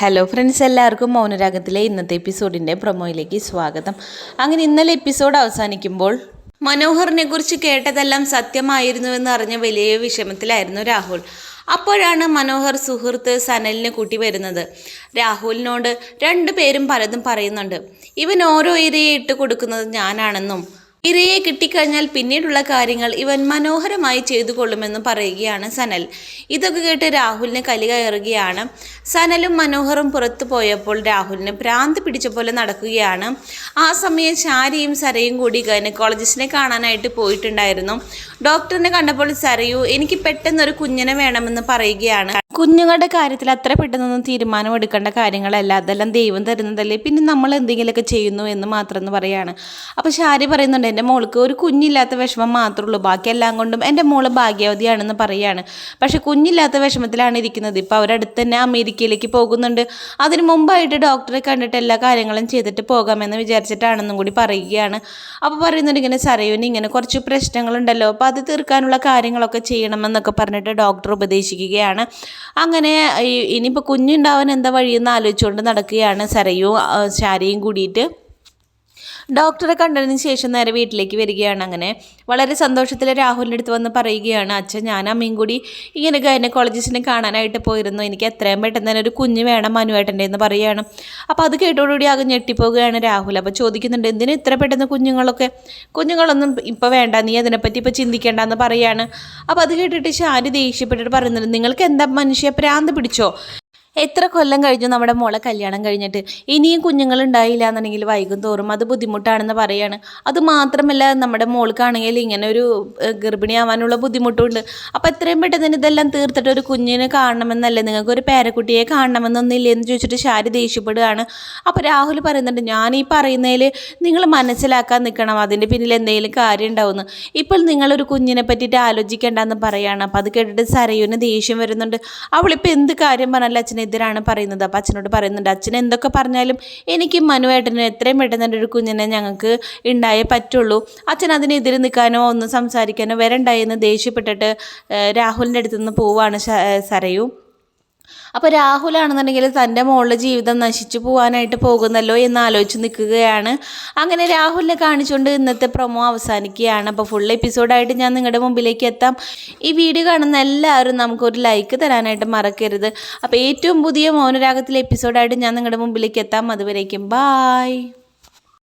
Hello friends എല്ലാവർക്കും മൗനരാഗത്തിലെ ഇന്നത്തെ എപ്പിസോഡിന്റെ പ്രൊമോയിലേക്ക് സ്വാഗതം. അങ്ങനെ ഇന്നലെ എപ്പിസോഡ് അവസാനിക്കുമ്പോൾ മനോഹറിനെ കുറിച്ച് കേട്ടതെല്ലാം സത്യമായിരുന്നുവെന്ന് അറിഞ്ഞ വലിയ വിഷമത്തിലായിരുന്നു രാഹുൽ. അപ്പോഴാണ് മനോഹർ സുഹൃത്ത് സനലിനെ കൂട്ടി വരുന്നത്. രാഹുലിനോട് രണ്ടു പേരും പലതും പറയുന്നുണ്ട്. ഇവൻ ഓരോ ഇരയെ ഇട്ട് കൊടുക്കുന്നത് ഞാനാണെന്നും ഇരയെ കിട്ടിക്കഴിഞ്ഞാൽ പിന്നീടുള്ള കാര്യങ്ങൾ ഇവൻ മനോഹരമായി ചെയ്തു കൊള്ളുമെന്ന് പറയുകയാണ് സനൽ. ഇതൊക്കെ കേട്ട് രാഹുലിന് കലി കയറുകയാണ് സനലും മനോഹറും പുറത്തു പോയപ്പോൾ രാഹുലിന് ഭ്രാന്ത് പിടിച്ച പോലെ നടക്കുകയാണ്. ആ സമയം ശാരിയും സരയും കൂടി ഗൈനക്കോളജിസ്റ്റിനെ കാണാനായിട്ട് പോയിട്ടുണ്ടായിരുന്നു. ഡോക്ടറിനെ കണ്ടപ്പോൾ സരയു എനിക്ക് പെട്ടെന്നൊരു കുഞ്ഞിനെ വേണമെന്ന് പറയുകയാണ്. കുഞ്ഞുങ്ങളുടെ കാര്യത്തിൽ അത്ര പെട്ടെന്നൊന്നും തീരുമാനം എടുക്കേണ്ട കാര്യങ്ങളല്ല. അതെല്ലാം ദൈവം തരുന്നതല്ലേ. പിന്നെ നമ്മൾ എന്തെങ്കിലുമൊക്കെ ചെയ്യുന്നു എന്ന് മാത്രം എന്ന് പറയാണ്. അപ്പോൾ ഷാരി പറയുന്നുണ്ട് എന്റെ മോൾക്ക് ഒരു കുഞ്ഞില്ലാത്ത വിഷമം മാത്രമേ ഉള്ളൂ. ബാക്കിയെല്ലാം കൊണ്ടും എന്റെ മോൾ ഭാഗ്യവതിയാണെന്ന് പറയാണ്. പക്ഷേ കുഞ്ഞില്ലാത്ത വിഷമത്തിലാണ് ഇരിക്കുന്നത്. ഇപ്പോൾ അവരടുത്ത് തന്നെ അമേരിക്കയിലേക്ക് പോകുന്നുണ്ട്. അതിന് മുമ്പായിട്ട് ഡോക്ടറെ കണ്ടിട്ട് എല്ലാ കാര്യങ്ങളും ചെയ്തിട്ട് പോകാമെന്ന് വിചാരിച്ചിട്ടാണെന്നും കൂടി പറയുകയാണ്. അപ്പോൾ പറയുന്നുണ്ട് ഇങ്ങനെ സരയുവിന് ഇങ്ങനെ കുറച്ച് പ്രശ്നങ്ങളുണ്ടല്ലോ. അപ്പോൾ അത് തീർക്കാനുള്ള കാര്യങ്ങളൊക്കെ ചെയ്യണമെന്നൊക്കെ പറഞ്ഞിട്ട് ഡോക്ടർ ഉപദേശിക്കുകയാണ്. അങ്ങനെ ഇനിയിപ്പോൾ കുഞ്ഞുണ്ടാവാൻ എന്താ വഴിയെന്ന് ആലോചിച്ചുകൊണ്ട് നടക്കുകയാണ് സരയും ശാരിയും കൂടിയിട്ട്. ഡോക്ടറെ കണ്ടതിന് ശേഷം നേരെ വീട്ടിലേക്ക് വരികയാണ് അങ്ങനെ. വളരെ സന്തോഷത്തിൽ രാഹുലിന്റെ അടുത്ത് വന്ന് പറയുകയാണ് അച്ഛൻ ഞാൻ അമ്മയും കൂടി ഇങ്ങനെ ഗൈനക്കോളജിസ്റ്റിനെ കാണാനായിട്ട് പോയിരുന്നു. എനിക്ക് എത്രയും പെട്ടെന്ന് തന്നെ ഒരു കുഞ്ഞ് വേണം മനുവേട്ടന്റെ എന്ന് പറയുകയാണ് അപ്പോൾ അത് കേട്ടോടുകൂടി ആകെ ഞെട്ടിപ്പോവുകയാണ് രാഹുൽ. അപ്പോൾ ചോദിക്കുന്നുണ്ട് എന്തിനു ഇത്ര പെട്ടെന്ന് കുഞ്ഞുങ്ങളൊക്കെ? കുഞ്ഞുങ്ങളൊന്നും ഇപ്പോൾ വേണ്ട നീ അതിനെപ്പറ്റി ഇപ്പോൾ ചിന്തിക്കേണ്ട എന്ന് പറയുകയാണ് അപ്പോൾ അത് കേട്ടിട്ട് ഷാരി ദേഷ്യപ്പെട്ടിട്ട് പറയുന്നുണ്ട് നിങ്ങൾക്ക് എന്താ മനുഷ്യ പ്രാന്ത് പിടിച്ചോ? എത്ര കൊല്ലം കഴിഞ്ഞു നമ്മുടെ മോളെ കല്യാണം കഴിഞ്ഞിട്ട്? ഇനിയും കുഞ്ഞുങ്ങൾ ഉണ്ടായില്ല എന്നുണ്ടെങ്കിൽ വൈകും തോറും അത് ബുദ്ധിമുട്ടാണെന്ന് പറയാണ്. അത് മാത്രമല്ല നമ്മുടെ മോൾക്കാണെങ്കിൽ ഇങ്ങനെ ഒരു ഗർഭിണിയാവാനുള്ള ബുദ്ധിമുട്ടുണ്ട്. അപ്പോൾ എത്രയും പെട്ടെന്ന് ഇതെല്ലാം തീർത്തിട്ട് ഒരു കുഞ്ഞിനെ കാണണമെന്നല്ലേ? നിങ്ങൾക്ക് ഒരു പേരക്കുട്ടിയെ കാണണമെന്നൊന്നില്ലേ എന്ന് ചോദിച്ചിട്ട് ശാരി ദേഷ്യപ്പെടുകയാണ്. അപ്പോൾ രാഹുൽ പറയുന്നുണ്ട് ഞാൻ ഈ പറയുന്നതിൽ നിങ്ങൾ മനസ്സിലാക്കാൻ നിൽക്കണം. അതിന്റെ പിന്നിൽ എന്തെങ്കിലും കാര്യം ഉണ്ടാവുമെന്ന്. ഇപ്പോൾ നിങ്ങളൊരു കുഞ്ഞിനെ പറ്റിയിട്ട് ആലോചിക്കേണ്ടെന്ന് പറയാണ്. അപ്പോൾ അത് കേട്ടിട്ട് സരയുവിന് ദേഷ്യം വരുന്നുണ്ട്. അവളിപ്പോൾ എന്ത് കാര്യം പറഞ്ഞാലും അച്ഛനെതിരാണ് പറയുന്നത്. അപ്പോൾ അച്ഛനോട് പറയുന്നുണ്ട് അച്ഛൻ എന്തൊക്കെ പറഞ്ഞാലും എനിക്ക് മനുവേട്ടന് എത്രയും പെട്ടെന്ന് എന്റെ ഒരു കുഞ്ഞിനെ ഞങ്ങൾക്ക് ഉണ്ടായേ പറ്റുള്ളൂ. അച്ഛൻ അതിനെതിരെ നിൽക്കാനോ ഒന്ന് സംസാരിക്കാനോ വരണ്ടായെന്ന് ദേഷ്യപ്പെട്ടിട്ട് ഏഹ്, രാഹുലിന്റെ അടുത്ത് നിന്ന് പോവാണ് സരയു. അപ്പോൾ രാഹുലാണെന്നുണ്ടെങ്കിൽ തന്റെ മോളുടെ ജീവിതം നശിച്ചു പോകാനായിട്ട് പോകുന്നല്ലോ എന്ന് ആലോചിച്ച് നിൽക്കുകയാണ്. അങ്ങനെ രാഹുലിനെ കാണിച്ചുകൊണ്ട് ഇന്നത്തെ പ്രൊമോ അവസാനിക്കുകയാണ്. അപ്പോൾ ഫുൾ എപ്പിസോഡായിട്ട് ഞാൻ നിങ്ങളുടെ മുമ്പിലേക്ക് എത്താം. ഈ വീഡിയോ കാണുന്ന എല്ലാവരും നമുക്കൊരു ലൈക്ക് തരാനായിട്ട് മറക്കരുത്. അപ്പോൾ ഏറ്റവും പുതിയ മൗനരാഗത്തിലെ എപ്പിസോഡായിട്ട് ഞാൻ നിങ്ങളുടെ മുമ്പിലേക്ക് എത്താം. അതുവരേക്കും ബായ്